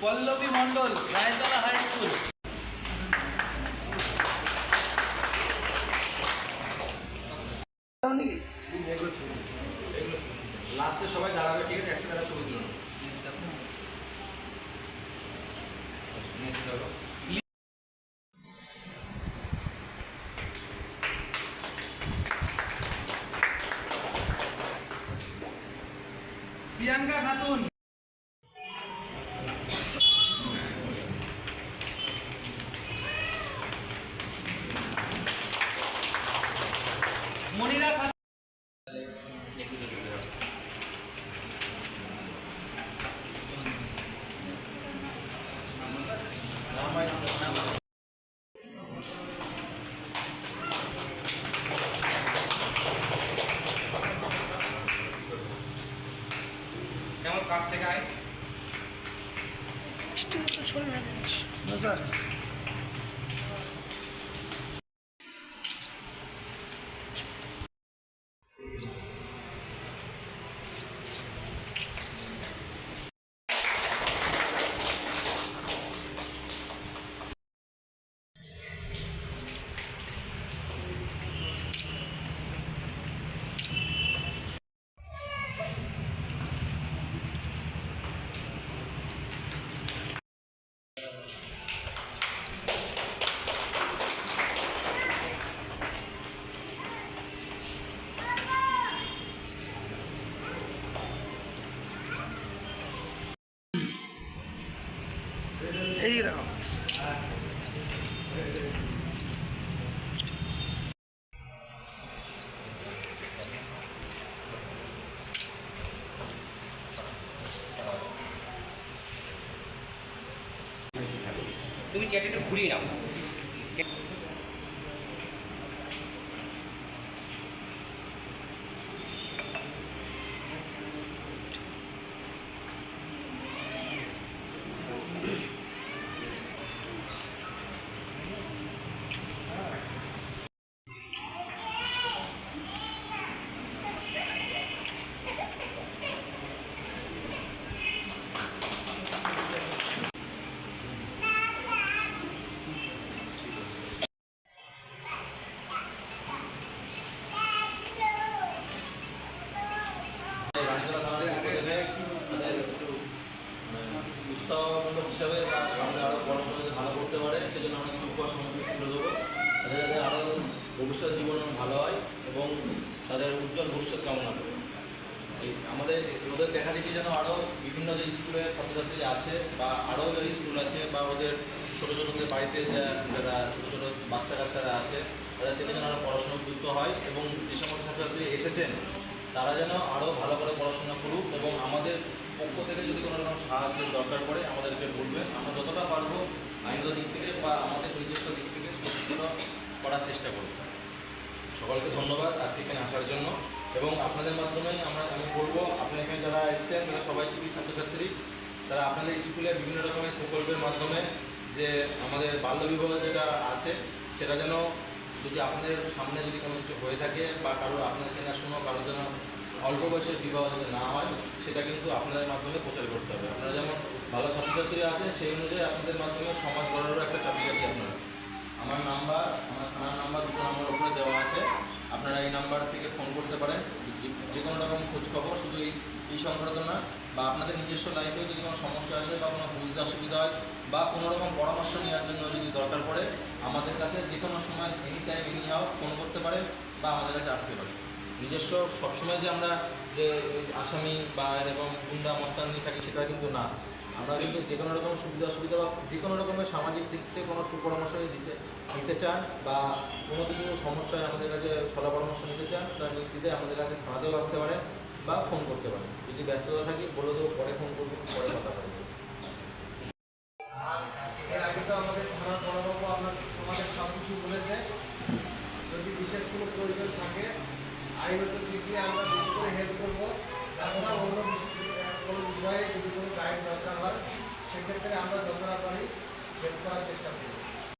Pallabi Mondal Raytala high school. লাস্টে সবাই দাঁড়াবে ঠিক আছে? একসাথে प्रियांका खातून. কাছ থেকে আয় এই দেখো তুমি চেয়ারটা একটু ঘুরিয়ে নাও। উৎসাহমূলক হিসাবে সামনে আরও পড়াশোনা ভালো করতে পারে সেজন্য আমরা কিছু উপহার তুলে দেবো তাদের যাতে ভবিষ্যৎ জীবন ভালো হয় এবং তাদের উজ্জ্বল ভবিষ্যৎ কামনা করে। আমাদের ওদের দেখা যেন আরও বিভিন্ন যে স্কুলে ছাত্রছাত্রী আছে বা আরও যে স্কুল আছে বা ওদের ছোটো ছোটোদের বাড়িতে যারা ছোটো ছোটো বাচ্চা কাচ্চারা আছে তাদের থেকে যেন আরও পড়াশোনা যুক্ত হয় এবং যে সমস্ত ছাত্রছাত্রী এসেছেন তারা যেন আরও ভালো করে পড়াশোনা করুক এবং আমাদের পক্ষ থেকে যদি কোনো রকম সাহায্যের দরকার পড়ে, আমাদেরকে বলবেন। আমরা যতটা পারব আইনগত দিক থেকে বা আমাদের নিজস্ব দিক থেকে করার চেষ্টা করব। সকলকে ধন্যবাদ আজকে এখানে আসার জন্য। এবং আপনাদের মাধ্যমেই আমরা, আমি বলব, আপনি এখানে যারা এসছেন তারা সবাই যদি ছাত্রছাত্রী, তারা আপনাদের স্কুলে বিভিন্ন রকমের প্রকল্পের মাধ্যমে যে আমাদের বাল্যবিবাহ যেটা আছে, সেটা যেন যদি আপনাদের সামনে যদি কোনো কিছু হয়ে থাকে বা কারও আপনাদের চেনাশোনা কারও যেন অল্প বয়সের বিবাহ যাতে না হয়, সেটা কিন্তু আপনাদের মাধ্যমে প্রচার করতে হবে। আপনারা যেমন ভালো ছাত্রছাত্রী আছে সেই অনুযায়ী আপনাদের মাধ্যমে সমাজ গড়ারও একটা চাকরি আছে আপনারা। আমার নাম্বার, আমার থানার নাম্বার দুটো নাম্বার ওপরে দেওয়া আছে। আপনারা এই নাম্বার থেকে ফোন করতে পারেন। যে- কোনো রকম খোঁজ খবর শুধু এই এই সংক্রান্ত না, বা আপনাদের নিজস্ব লাইফেও যদি কোনো সমস্যা আসে বা কোনো বুঝতে অসুবিধা হয়, বা কোনো রকম পরামর্শ নেওয়ার জন্য যদি দরকার পড়ে, আমাদের কাছে যে কোনো সময় any time any how phone করতে পারে বা আমাদের কাছে আসতে পারেন। নিজস্ব সবসময় যে আমরা যে আসামি বা এরকম গুন্ডা মস্তান নিয়ে থাকি সেটা কিন্তু না। আমরা কিন্তু যে কোনো রকম সুবিধা অসুবিধা বা যে কোনো রকমের সামাজিক দিক থেকে কোনো সুপরামর্শ দিতে, নিতে চান বা কোনো কিছু সমস্যায় আমাদের কাছে সলা পরামর্শ নিতে চান, তার ভিত্তিতে আমাদের কাছে থানাতেও আসতে পারেন বা ফোন করতে পারেন। যদি ব্যস্ততা থাকি, বলে দেবো, পরে ফোন করব, পরে কথা বলব এর আগে তো আমাদের থানার বড়বাবু আপনার তোমাদের সব কিছু বলেছে যদি বিশেষ কোনো প্রয়োজন থাকে দিয়ে আমরা বেশি করে হেল্প করব। তাছাড়া অন্য কোনো বিষয়ে যদি কোনো গাইড দরকার হয়, সেক্ষেত্রে আমরা যতটা পারি হেল্প করার চেষ্টা করব।